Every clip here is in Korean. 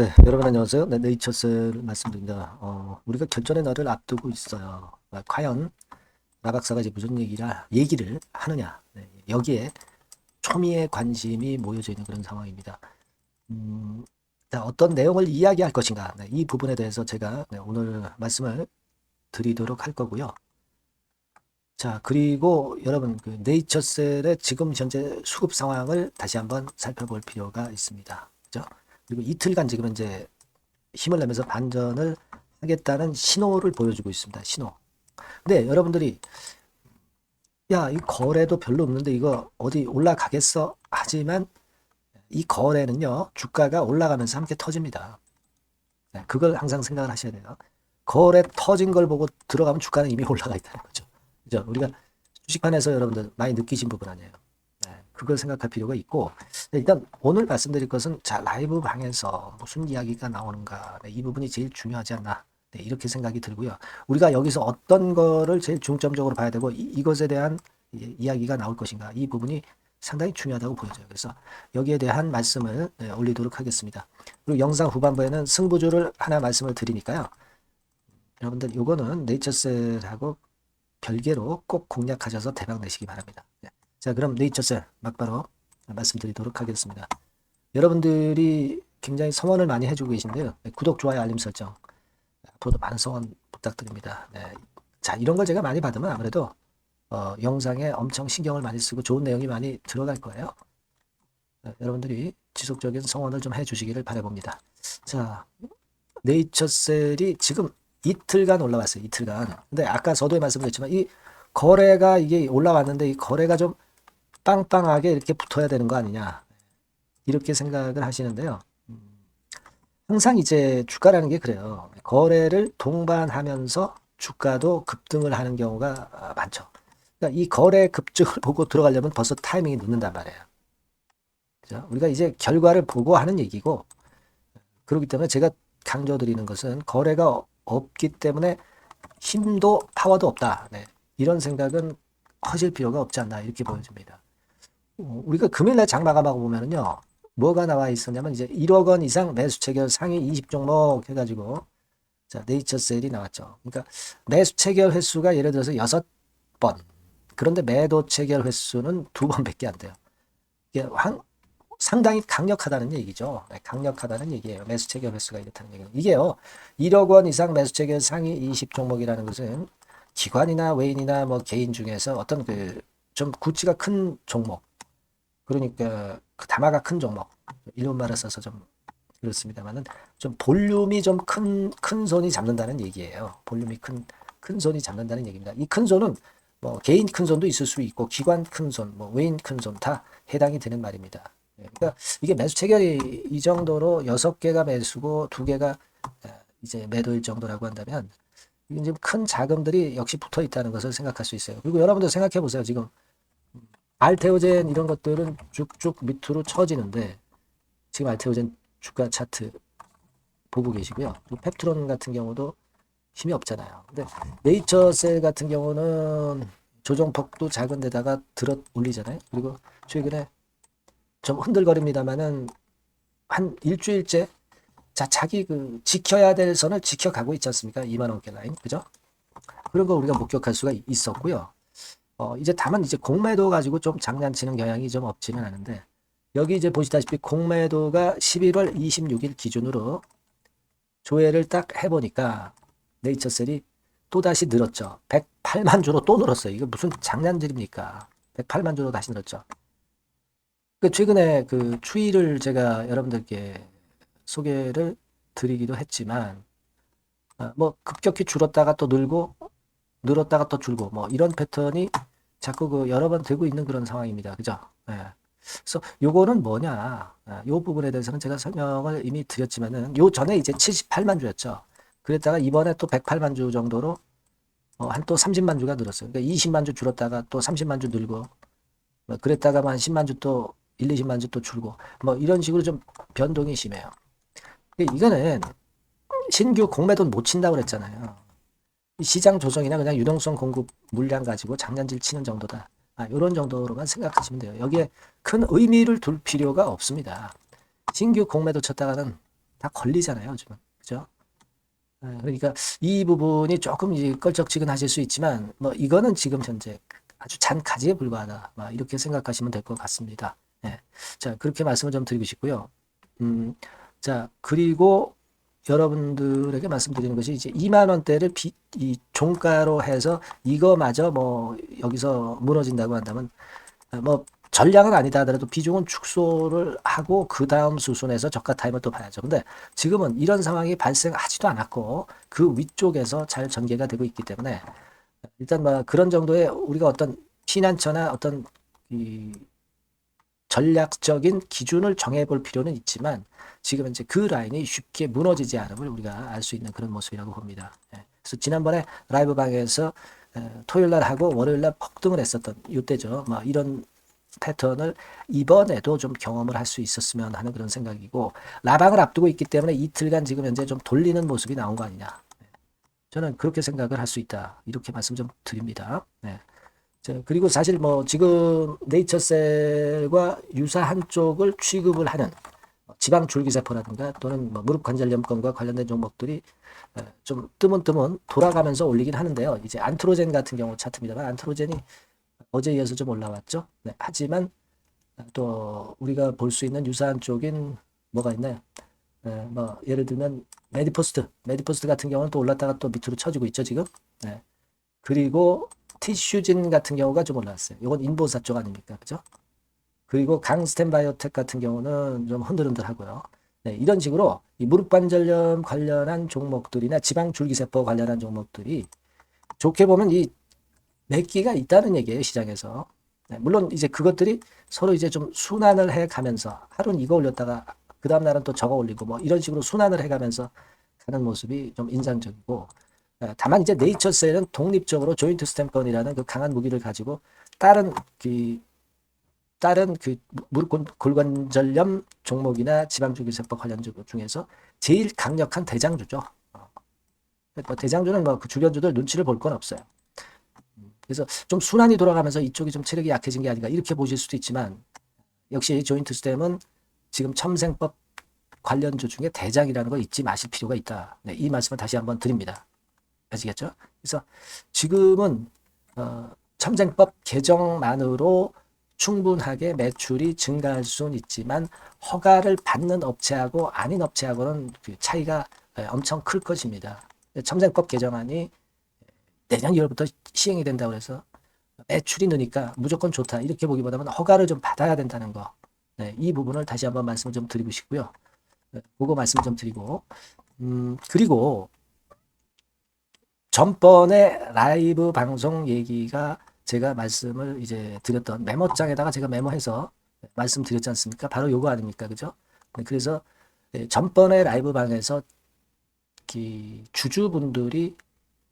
네, 여러분 안녕하세요. 네, 네이처스를 말씀드립니다. 어, 우리가 결전의 날을 앞두고 있어요. 아, 과연 나 박사가 이제 무슨 얘기라 얘기를 하느냐. 네, 여기에 초미의 관심이 모여져 있는 그런 상황입니다. 음, 자, 어떤 내용을 이야기할 것인가. 네, 이 부분에 대해서 제가 네, 오늘 말씀을 드리도록 할 거고요. 자, 그리고 여러분 그 네이처셀의 지금 현재 수급 상황을 다시 한번 살펴볼 필요가 있습니다. 그죠? 그리고 이틀간 지금 이제 힘을 내면서 반전을 하겠다는 신호를 보여주고 있습니다. 신호. 근데 여러분들이 야, 이 거래도 별로 없는데 이거 어디 올라가겠어? 하지만 이 거래는요, 주가가 올라가면서 함께 터집니다. 네, 그걸 항상 생각을 하셔야 돼요. 거래 터진 걸 보고 들어가면 주가는 이미 올라가 있다는 거죠. 그죠? 우리가 주식판에서 여러분들 많이 느끼신 부분 아니에요. 네, 그걸 생각할 필요가 있고 네, 일단 오늘 말씀드릴 것은 자 라이브 방에서 무슨 이야기가 나오는가 네, 이 부분이 제일 중요하지 않나 네, 이렇게 생각이 들고요. 우리가 여기서 어떤 거를 제일 중점적으로 봐야 되고 이, 것에 대한 이, 이야기가 나올 것인가 이 부분이 상당히 중요하다고 보여져요. 그래서 여기에 대한 말씀을 네, 올리도록 하겠습니다. 그리고 영상 후반부에는 승부주를 하나 말씀을 드리니까요. 여러분들 요거는 네이처셀하고 별개로 꼭 공략하셔서 대박 내시기 바랍니다. 네. 자, 그럼 네이처셀 막바로 말씀드리도록 하겠습니다. 여러분들이 굉장히 성원을 많이 해주고 계신데요. 네, 구독, 좋아요, 알림 설정. 앞으로도 많은 성원 부탁드립니다. 네. 자, 이런 걸 제가 많이 받으면 아무래도 어, 영상에 엄청 신경을 많이 쓰고 좋은 내용이 많이 들어갈 거예요. 네, 여러분들이 지속적인 성원을 좀 해주시기를 바라봅니다. 자, 네이처셀이 지금 이틀간 올라왔어요. 이틀간. 근데 아까 서두에 말씀드렸지만 이 거래가 이게 올라왔는데 이 거래가 좀 빵빵하게 이렇게 붙어야 되는 거 아니냐. 이렇게 생각을 하시는데요. 음, 항상 이제 주가라는 게 그래요. 거래를 동반하면서 주가도 급등을 하는 경우가 많죠. 그러니까 이 거래 급증을 보고 들어가려면 벌써 타이밍이 늦는단 말이에요. 그죠? 우리가 이제 결과를 보고 하는 얘기고 그렇기 때문에 제가 강조드리는 것은 거래가 없기 때문에 힘도 파워도 없다. 네. 이런 생각은 하실 필요가 없지 않나 이렇게 보여집니다. 어, 우리가 금일 날 장 마감하고 보면은요. 뭐가 나와 있었냐면 이제 1억 원 이상 매수 체결 상위 20 종목 해가지고 자 네이처셀이 나왔죠. 그러니까 매수 체결 횟수가 예를 들어서 6번 그런데 매도 체결 횟수는 두 번밖에 안 돼요. 이게 황, 상당히 강력하다는 얘기죠. 네, 강력하다는 얘기예요. 매수 체결 횟수가 이렇다는 얘기는. 이게요. 1억 원 이상 매수 체결 상위 20 종목이라는 것은 기관이나 외인이나 뭐 개인 중에서 어떤 그 좀 구치가 큰 종목 그러니까 그 담화가 큰 종목 일본 말을 써서 좀 그렇습니다만은 좀 볼륨이 좀큰큰 손이 잡는다는 얘기예요. 볼륨이 큰 큰 손이 잡는다는 얘기입니다. 이 큰 손은 뭐 개인 큰 손도 있을 수 있고 기관 큰 손, 뭐 외인 큰 손 다 해당이 되는 말입니다. 예, 그러니까 이게 매수 체결이 이 정도로 여섯 개가 매수고 두 개가 이제 매도일 정도라고 한다면 이제 큰 자금들이 역시 붙어 있다는 것을 생각할 수 있어요. 그리고 여러분들 생각해 보세요. 지금 알테오젠 이런 것들은 쭉쭉 밑으로 처지는데 지금 알테오젠 주가 차트 보고 계시고요. 펩트론 같은 경우도 힘이 없잖아요. 근데 네이처셀 같은 경우는 조정폭도 작은 데다가 들어 올리잖아요. 그리고 최근에 좀 흔들거립니다만은 한 일주일째 자 자기 그 지켜야 될 선을 지켜가고 있지 않습니까? 2만 원대 라인 그죠? 그런 거 우리가 목격할 수가 있었고요. 어 이제 다만 이제 공매도 가지고 좀 장난치는 경향이 좀 없지는 않은데 여기 이제 보시다시피 공매도가 11월 26일 기준으로 조회를 딱 해보니까 네이처셀이 또 다시 늘었죠. 108만 주로 또 늘었어요. 이거 무슨 장난질입니까? 108만 주로 다시 늘었죠. 그 최근에 그 추이를 제가 여러분들께 소개를 드리기도 했지만 어, 뭐 급격히 줄었다가 또 늘고 늘었다가 또 줄고 뭐 이런 패턴이 자꾸 그 여러 번 되고 있는 그런 상황입니다. 그죠? 예. 그래서 요거는 뭐냐? 아, 요 부분에 대해서는 제가 설명을 이미 드렸지만은 요 전에 이제 78만 주였죠. 그랬다가 이번에 또 108만 주 정도로 어, 한 또 30만 주가 늘었어요. 그러니까 20만 주 줄었다가 또 30만 주 늘고 뭐 그랬다가 한 10만 주 또 1, 20만 주 또 줄고 뭐 이런 식으로 좀 변동이 심해요. 이거는 신규 공매돈 못 친다고 그랬잖아요. 시장 조정이나 그냥 유동성 공급 물량 가지고 장난질 치는 정도다. 아, 이런 정도로만 생각하시면 돼요. 여기에 큰 의미를 둘 필요가 없습니다. 신규 공매도 쳤다가는 다 걸리잖아요, 요즘은. 그죠? 예, 그러니까 이 부분이 조금 이제 껄쩍지근하실 수 있지만 뭐 이거는 지금 현재 아주 잔가지에 불과하다. 막 이렇게 생각하시면 될 것 같습니다. 예. 자, 그렇게 말씀을 좀 드리고 싶고요. 음, 자, 그리고 여러분들에게 말씀드리는 것이 이제 2만 원대를 비, 이 종가로 해서 이거마저 뭐 여기서 무너진다고 한다면 아, 뭐 전량은 아니다 하더라도 비중은 축소를 하고 그 다음 수순에서 저가 타임을 또 봐야죠. 근데 지금은 이런 상황이 발생하지도 않았고 그 위쪽에서 잘 전개가 되고 있기 때문에 일단 뭐 그런 정도의 우리가 어떤 피난처나 어떤 이 전략적인 기준을 정해볼 필요는 있지만 지금 이제 그 라인이 쉽게 무너지지 않음을 우리가 알 수 있는 그런 모습이라고 봅니다. 예. 그래서 지난번에 라이브 방에서 에, 토요일 날 하고 월요일 날 폭등을 했었던 이때죠. 뭐 이런 패턴을 이번에도 좀 경험을 할 수 있었으면 하는 그런 생각이고 라방을 앞두고 있기 때문에 이틀간 지금 현재 좀 돌리는 모습이 나온 거 아니냐. 예. 저는 그렇게 생각을 할 수 있다. 이렇게 말씀 좀 드립니다. 네. 자, 그리고 사실 뭐 지금 네이처셀과 유사한 쪽을 취급을 하는 지방 줄기세포라든가 또는 뭐 무릎 관절염권과 관련된 종목들이 에, 좀 뜨문뜨문 돌아가면서 올리긴 하는데요. 이제 안트로젠 같은 경우 차트입니다만 안트로젠이 어제 이어서 좀 올라왔죠. 네, 하지만 또 우리가 볼 수 있는 유사한 쪽인 뭐가 있나요? 에, 뭐 예를 들면 메디포스트, 메디포스트 같은 경우는 또 올랐다가 또 밑으로 쳐지고 있죠 지금. 네. 그리고 티슈진 같은 경우가 좀 올랐어요. 이건 인보사 쪽 아닙니까? 그죠? 그리고 강스텐 바이오텍 같은 경우는 좀 흔들흔들하고요. 네, 이런 식으로 이 무릎 관절염 관련한 종목들이나 지방 줄기세포 관련한 종목들이 좋게 보면 이 맥기가 있다는 얘기예요, 시장에서. 네, 물론 이제 그것들이 서로 이제 좀 순환을 해 가면서 하루는 이거 올렸다가 그 다음 날은 또 저거 올리고 뭐 이런 식으로 순환을 해 가면서 가는 모습이 좀 인상적이고 어, 다만 이제 네이처셀은 독립적으로 조인트 스탬건이라는 그 강한 무기를 가지고 다른 그 다른 그 무릎 골관절염 종목이나 지방줄기세포 관련 주 중에서 제일 강력한 대장주죠. 어. 뭐 대장주는 뭐 그 주변주들 눈치를 볼 건 없어요. 그래서 좀 순환이 돌아가면서 이쪽이 좀 체력이 약해진 게 아닌가 이렇게 보실 수도 있지만 역시 조인트 스템은 지금 첨생법 관련주 중에 대장이라는 걸 잊지 마실 필요가 있다. 네, 이 말씀을 다시 한번 드립니다. 아시겠죠? 그래서 지금은 어, 첨생법 개정만으로 충분하게 매출이 증가할 수는 있지만 허가를 받는 업체하고 아닌 업체하고는 그 차이가 엄청 클 것입니다. 첨생법 개정안이 내년 2월부터 시행이 된다고 해서 매출이 느니까 무조건 좋다 이렇게 보기보다는 허가를 좀 받아야 된다는 거. 네, 이 부분을 다시 한번 말씀을 좀 드리고 싶고요. 네, 그거 말씀 좀 드리고 음, 그리고 전번에 라이브 방송 얘기가 제가 말씀을 이제 드렸던 메모장에다가 제가 메모해서 말씀드렸지 않습니까? 바로 요거 아닙니까? 그죠? 네, 그래서 네, 전번에 라이브 방에서 주주분들이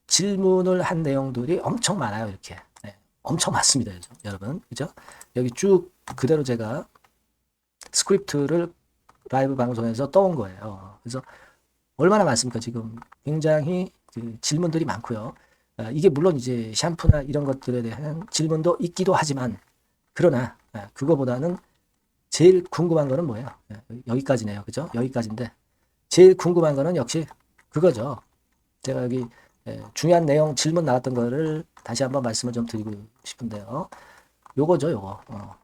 질문을 한 내용들이 엄청 많아요. 이렇게. 네, 엄청 많습니다. 여러분. 그죠? 여기 쭉 그대로 제가 스크립트를 라이브 방송에서 떠온 거예요. 그래서 얼마나 많습니까? 지금 굉장히 그 질문들이 많고요. 아, 이게 물론 이제 샴푸나 이런 것들에 대한 질문도 있기도 하지만 그러나 아, 그거보다는 제일 궁금한 거는 뭐예요? 아, 여기까지네요. 그죠? 여기까지인데 제일 궁금한 거는 역시 그거죠. 제가 여기 예, 중요한 내용 질문 나왔던 거를 다시 한번 말씀을 좀 드리고 싶은데요. 요거죠, 요거. 어.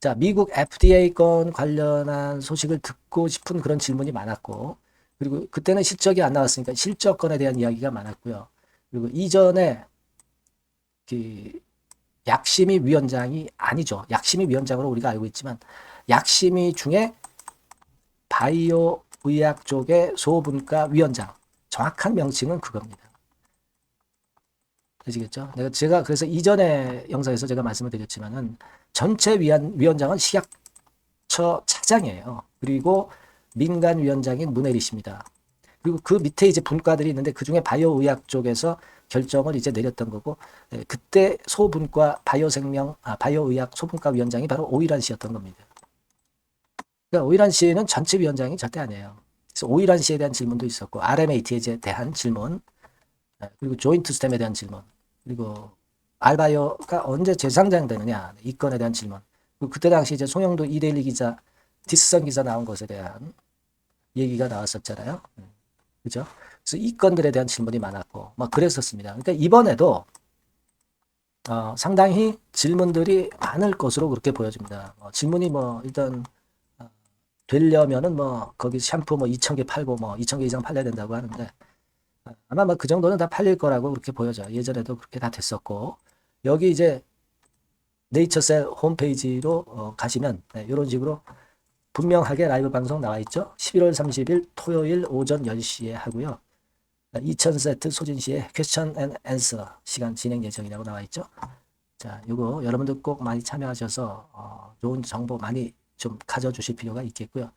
자, 미국 FDA 건 관련한 소식을 듣고 싶은 그런 질문이 많았고, 그리고 그때는 실적이 안 나왔으니까 실적건에 대한 이야기가 많았고요. 그리고 이전에 그 약심위 위원장이 아니죠. 약심위 위원장으로 우리가 알고 있지만 약심위 중에 바이오 의학 쪽의 소분과 위원장 정확한 명칭은 그겁니다. 아시겠죠? 내가 제가 그래서 이전에 영상에서 제가 말씀을 드렸지만은 전체 위원 위원장은 식약처 차장이에요. 그리고 민간 위원장인 문혜리 씨입니다. 그리고 그 밑에 이제 분과들이 있는데 그 중에 바이오 의학 쪽에서 결정을 이제 내렸던 거고 예, 그때 소분과 바이오 생명 아 바이오 의학 소분과 위원장이 바로 오일환 씨였던 겁니다. 그러니까 오일환 씨는 전체 위원장이 절대 아니에요. 그래서 오일환 씨에 대한 질문도 있었고 RMAT에 대한 질문 예, 그리고 조인트 스템에 대한 질문 그리고 알바이오가 언제 재상장되느냐 이 건에 대한 질문 그리고 그때 당시 이제 송영도 이데일리 기자 디스선 기사 나온 것에 대한 얘기가 나왔었잖아요. 음, 그죠? 그래서 이 건들에 대한 질문이 많았고, 막 그랬었습니다. 그러니까 이번에도 어, 상당히 질문들이 많을 것으로 그렇게 보여집니다. 어, 질문이 뭐 일단 어, 되려면은 뭐 거기 샴푸 뭐 2,000개 팔고 뭐 2,000개 이상 팔려야 된다고 하는데 어, 아마 뭐 그 정도는 다 팔릴 거라고 그렇게 보여져요. 예전에도 그렇게 다 됐었고 여기 이제 네이처셀 홈페이지로 어, 가시면 네, 이런 식으로 분명하게 라이브 방송 나와 있죠. 11월 30일 토요일 오전 10시에 하고요. 2000세트 소진시에 퀘스천 앤 앤서 시간 진행 예정이라고 나와 있죠. 자, 요거 여러분들 꼭 많이 참여하셔서 어, 좋은 정보 많이 좀 가져주실 필요가 있겠고요.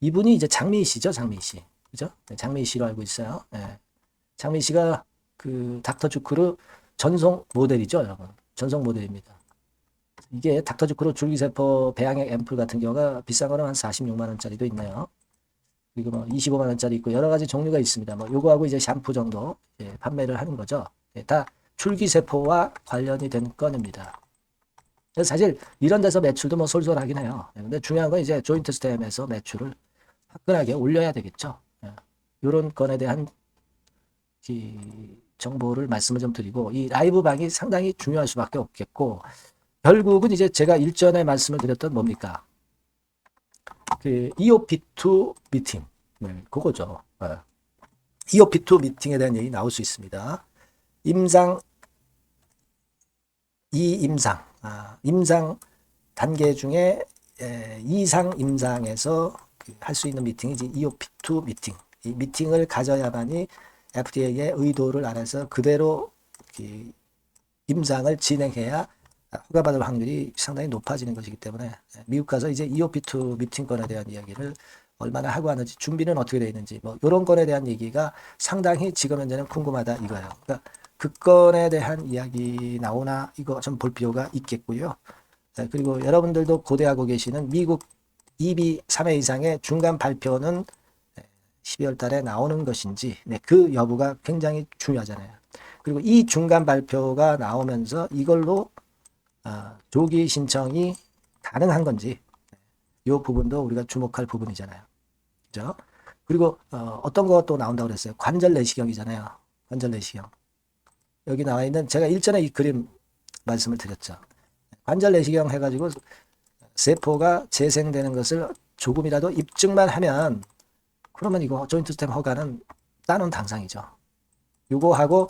이분이 이제 장미희 씨죠, 장미희 씨. 그죠? 네, 장미희 씨로 알고 있어요. 네. 장미희 씨가 그 닥터 주크루 전송 모델이죠, 여러분. 전송 모델입니다. 이게 닥터 주크루 줄기세포 배양액 앰플 같은 경우가 비싼 거는 한 46만 원짜리도 있네요. 그리고 뭐 25만 원짜리 있고 여러 가지 종류가 있습니다. 뭐 요거하고 이제 샴푸 정도 예, 판매를 하는 거죠. 예, 다 줄기세포와 관련이 된 건입니다. 사실 이런 데서 매출도 뭐 솔솔하긴 해요. 예, 근데 중요한 건 이제 조인트 스템에서 매출을 화끈하게 올려야 되겠죠. 예, 이런 건에 대한 이 정보를 말씀을 좀 드리고 이 라이브 방이 상당히 중요할 수밖에 없겠고 결국은 이제 제가 일전에 말씀을 드렸던 뭡니까? 그 EOP2 미팅. 네, 그거죠. 네. EOP2 미팅에 대한 얘기 나올 수 있습니다. 임상, 이임상, 아, 임상 단계 중에 에, 이상 임상에서 그 할수 있는 미팅이 이제 EOP2 미팅. 이 미팅을 가져야만이 FDA의 의도를 알아서 그대로 그 임상을 진행해야 허가받을 확률이 상당히 높아지는 것이기 때문에 미국 가서 이제 EOP2 미팅권에 대한 이야기를 얼마나 하고 하는지 준비는 어떻게 되어 있는지 뭐 이런 건에 대한 얘기가 상당히 지금 현재는 궁금하다 이거예요. 그러니까 그 건에 대한 이야기 나오나 이거 좀 볼 필요가 있겠고요. 네, 그리고 여러분들도 고대하고 계시는 미국 2비 3회 이상의 중간 발표는 12월 달에 나오는 것인지 네, 그 여부가 굉장히 중요하잖아요. 그리고 이 중간 발표가 나오면서 이걸로 어, 조기 신청이 가능한 건지 이 부분도 우리가 주목할 부분이잖아요. 그죠? 그리고 어, 떤 것도 나온다고 그랬어요. 관절 내시경이잖아요. 관절 내시경. 여기 나와 있는 제가 일전에 이 그림 말씀을 드렸죠. 관절 내시경 해가지고 세포가 재생되는 것을 조금이라도 입증만 하면 그러면 이거 조인트 스템 허가는 따놓은 당상이죠. 요거하고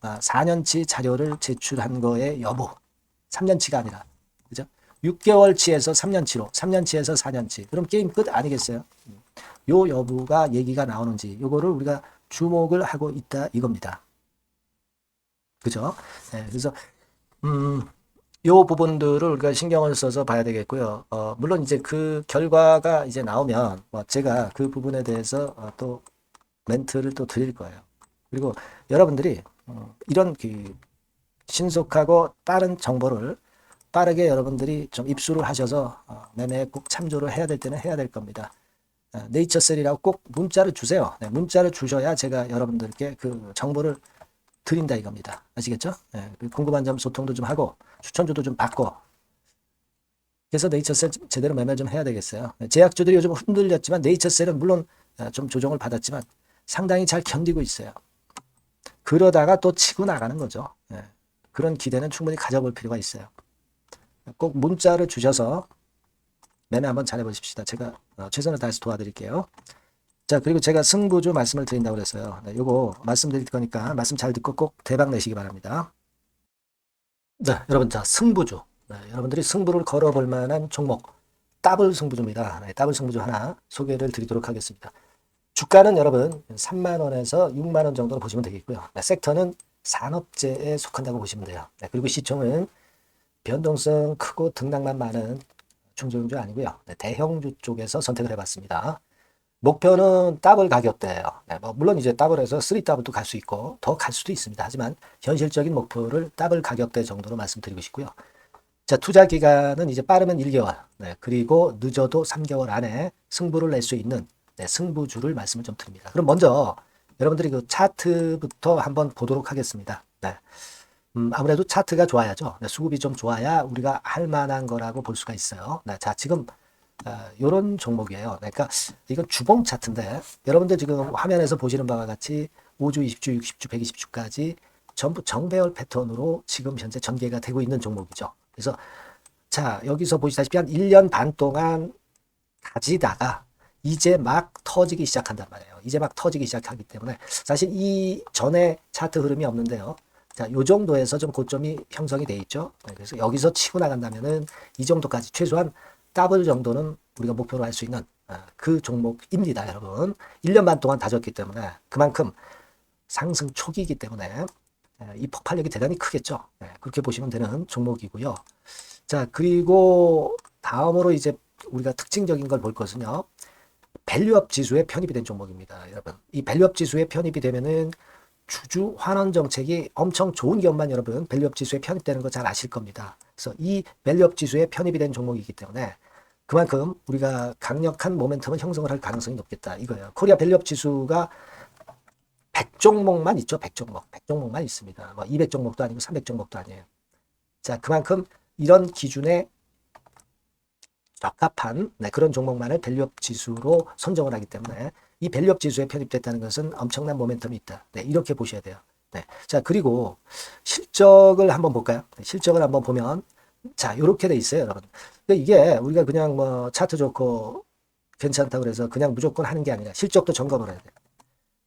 4년치 아, 자료를 제출한 거의 여부 3년치가 아니라 그죠? 6개월치에서 3년치로 3년치에서 4년치 그럼 게임 끝 아니겠어요? 요 여부가 얘기가 나오는지 요거를 우리가 주목을 하고 있다 이겁니다. 그죠? 네, 그래서 음, 요 부분들을 우리가 신경을 써서 봐야 되겠고요. 어, 물론 이제 그 결과가 이제 나오면 뭐 제가 그 부분에 대해서 어, 또 멘트를 또 드릴 거예요. 그리고 여러분들이 어, 이런 그 신속하고 빠른 정보를 빠르게 여러분들이 좀 입수를 하셔서 어, 매매에 꼭 참조를 해야 될 때는 해야 될 겁니다. 어, 네이처셀이라고 꼭 문자를 주세요. 네, 문자를 주셔야 제가 여러분들께 그 정보를 드린다 이겁니다. 아시겠죠? 네, 궁금한 점 소통도 좀 하고 추천주도 좀 받고 그래서 네이처셀 제대로 매매 좀 해야 되겠어요. 네, 제약주들이 요즘 흔들렸지만 네이처셀은 물론 어, 좀 조정을 받았지만 상당히 잘 견디고 있어요. 그러다가 또 치고 나가는 거죠. 네. 그런 기대는 충분히 가져볼 필요가 있어요. 꼭 문자를 주셔서 매매 한번 잘 해 보십시다. 제가 어, 최선을 다해서 도와드릴게요. 자, 그리고 제가 승부주 말씀을 드린다고 그랬어요. 네, 요거 말씀드릴 거니까 말씀 잘 듣고 꼭 대박 내시기 바랍니다. 네, 여러분, 자, 승부주. 네, 여러분들이 승부를 걸어볼 만한 종목. 더블 승부주입니다. 네, 더블 승부주 하나 소개를 드리도록 하겠습니다. 주가는 여러분 3만원에서 6만원 정도로 보시면 되겠고요. 네, 섹터는 산업재에 속한다고 보시면 돼요. 네, 그리고 시총은 변동성 크고 등락만 많은 중소형주 아니고요. 네, 대형주 쪽에서 선택을 해봤습니다. 목표는 더블 가격대예요. 네, 뭐 물론 이제 더블에서 3 더블도 갈 수 있고 더 갈 수도 있습니다. 하지만 현실적인 목표를 더블 가격대 정도로 말씀드리고 싶고요. 자, 투자 기간은 이제 빠르면 1개월, 네, 그리고 늦어도 3개월 안에 승부를 낼 수 있는 네, 승부주를 말씀을 좀 드립니다. 그럼 먼저 여러분들이 그 차트부터 한번 보도록 하겠습니다. 네. 음, 아무래도 차트가 좋아야죠. 네, 수급이 좀 좋아야 우리가 할 만한 거라고 볼 수가 있어요. 네, 자, 지금 이런 종목이에요. 그러니까 이건 주봉 차트인데 여러분들 지금 화면에서 보시는 바와 같이 5주, 20주, 60주, 120주까지 전부 정배열 패턴으로 지금 현재 전개가 되고 있는 종목이죠. 그래서 자 여기서 보시다시피 한 1년 반 동안 가지다가 이제 막 터지기 시작한단 말이에요. 이제 막 터지기 시작하기 때문에 사실 이 전에 차트 흐름이 없는데요. 자, 요 정도에서 좀 고점이 형성이 돼 있죠. 네, 그래서 여기서 치고 나간다면은 이 정도까지 최소한 더블 정도는 우리가 목표로 할 수 있는 아, 그 종목입니다, 여러분. 1년 반 동안 다졌기 때문에 그만큼 상승 초기이기 때문에 예, 이 폭발력이 대단히 크겠죠. 예, 그렇게 보시면 되는 종목이고요. 자, 그리고 다음으로 이제 우리가 특징적인 걸 볼 것은요. 밸류업 지수에 편입이 된 종목입니다. 여러분. 이 밸류업 지수에 편입이 되면은 주주 환원 정책이 엄청 좋은 기업만 여러분 밸류업 지수에 편입되는 거 잘 아실 겁니다. 그래서 이 밸류업 지수에 편입이 된 종목이기 때문에 그만큼 우리가 강력한 모멘텀을 형성을 할 가능성이 높겠다 이거예요. 코리아 밸류업 지수가 100종목만 있죠. 100종목. 100종목만 있습니다. 뭐 200종목도 아니고 300종목도 아니에요. 자, 그만큼 이런 기준에 적합한 네, 그런 종목만을 밸류업 지수로 선정을 하기 때문에 이 밸류업 지수에 편입됐다는 것은 엄청난 모멘텀이 있다. 네, 이렇게 보셔야 돼요. 네. 자, 그리고 실적을 한번 볼까요? 네, 실적을 한번 보면 자, 이렇게 돼 있어요, 여러분. 근데 이게 우리가 그냥 뭐 차트 좋고 괜찮다 그래서 그냥 무조건 하는 게 아니라 실적도 점검을 해야 돼요.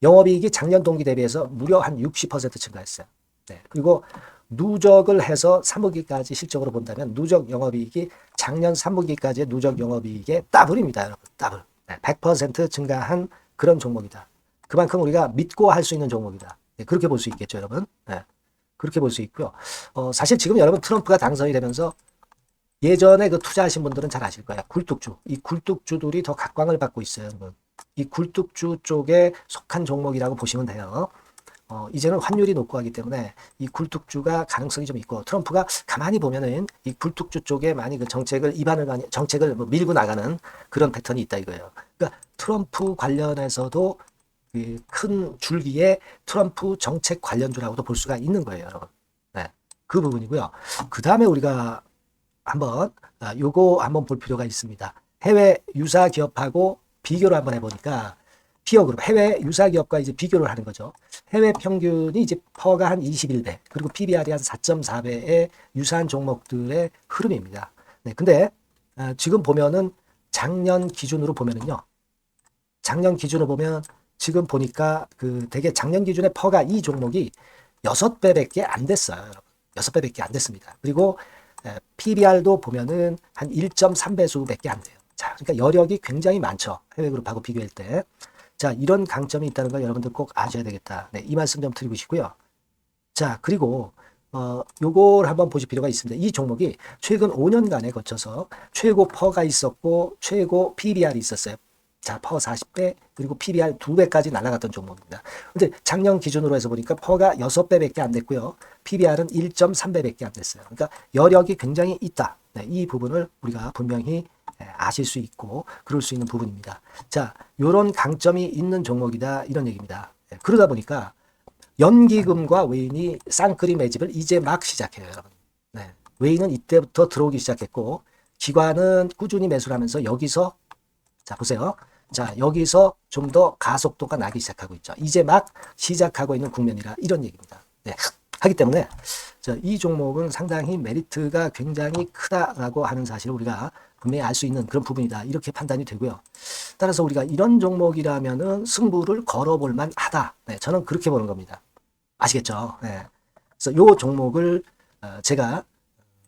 영업이익이 작년 동기 대비해서 무려 한 60% 증가했어요. 네. 그리고 누적을 해서 3분기까지 실적으로 본다면 누적 영업이익이 작년 3분기까지의 누적 영업이익의 더블입니다, 여러분. 더블. 네. 100% 증가한 그런 종목이다. 그만큼 우리가 믿고 할 수 있는 종목이다. 네. 그렇게 볼 수 있겠죠, 여러분. 네. 그렇게 볼 수 있고요. 어, 사실 지금 여러분 트럼프가 당선이 되면서 예전에 그 투자하신 분들은 잘 아실 거예요. 굴뚝주. 이 굴뚝주들이 더 각광을 받고 있어요, 여러분. 이 굴뚝주 쪽에 속한 종목이라고 보시면 돼요. 어, 이제는 환율이 높고 하기 때문에 이 굴뚝주가 가능성이 좀 있고 트럼프가 가만히 보면은 이 굴뚝주 쪽에 많이 그 정책을 입안을 많이 정책을 뭐 밀고 나가는 그런 패턴이 있다 이거예요. 그러니까 트럼프 관련해서도 그 큰 줄기에 트럼프 정책 관련주라고도 볼 수가 있는 거예요, 여러분. 네, 그 부분이고요. 그 다음에 우리가 한번 아, 요거 한번 볼 필요가 있습니다. 해외 유사 기업하고 비교를 한번 해보니까 피어 그룹 해외 유사 기업과 이제 비교를 하는 거죠. 해외 평균이 이제 퍼가 한 21배 그리고 PBR이 한 4.4배의 유사한 종목들의 흐름입니다. 네, 근데 아, 지금 보면은 작년 기준으로 보면은요. 작년 기준으로 보면 지금 보니까 그 되게 작년 기준에 퍼가 이 종목이 6배밖에 안 됐어요. 여러분. 6배밖에 안 됐습니다. 그리고 PBR도 보면은 한 1.3배수밖에 안 돼요. 자, 그러니까 여력이 굉장히 많죠. 해외 그룹하고 비교할 때. 자, 이런 강점이 있다는 걸 여러분들 꼭 아셔야 되겠다. 네, 이 말씀 좀 드리고 싶고요. 자, 그리고 어, 요걸 한번 보실 필요가 있습니다. 이 종목이 최근 5년간에 거쳐서 최고 퍼가 있었고 최고 PBR이 있었어요. 자, 퍼 40배 그리고 PBR 2배까지 날아갔던 종목입니다. 근데 작년 기준으로 해서 보니까 퍼가 6배밖에 안 됐고요. PBR은 1.3배밖에 안 됐어요. 그러니까 여력이 굉장히 있다. 네, 이 부분을 우리가 분명히 예, 아실 수 있고 그럴 수 있는 부분입니다. 자, 요런 강점이 있는 종목이다 이런 얘기입니다. 예, 그러다 보니까 연기금과 외인이 쌍끌이 매집을 이제 막 시작해요, 여러분. 네. 외인은 이때부터 들어오기 시작했고 기관은 꾸준히 매수를 하면서 여기서 자, 보세요. 자, 여기서 좀 더 가속도가 나기 시작하고 있죠. 이제 막 시작하고 있는 국면이라 이런 얘기입니다. 네. 하기 때문에 자, 이 종목은 상당히 메리트가 굉장히 크다라고 하는 사실을 우리가 분명히 알 수 있는 그런 부분이다. 이렇게 판단이 되고요. 따라서 우리가 이런 종목이라면은 승부를 걸어볼 만하다. 네, 저는 그렇게 보는 겁니다. 아시겠죠? 네. 그래서 요 종목을 어, 제가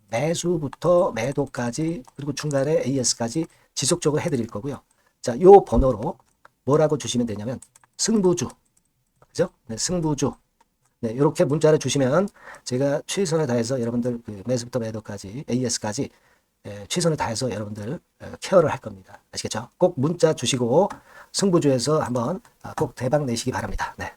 매수부터 매도까지 그리고 중간에 AS까지 지속적으로 해드릴 거고요. 자, 요 번호로 뭐라고 주시면 되냐면 승부주, 그죠? 네, 승부주. 네, 이렇게 문자를 주시면 제가 최선을 다해서 여러분들 그 매수부터 매도까지 AS까지 예, 최선을 다해서 여러분들 어, 케어를 할 겁니다. 아시겠죠? 꼭 문자 주시고 승부주에서 한번 아, 꼭 대박 내시기 바랍니다. 네.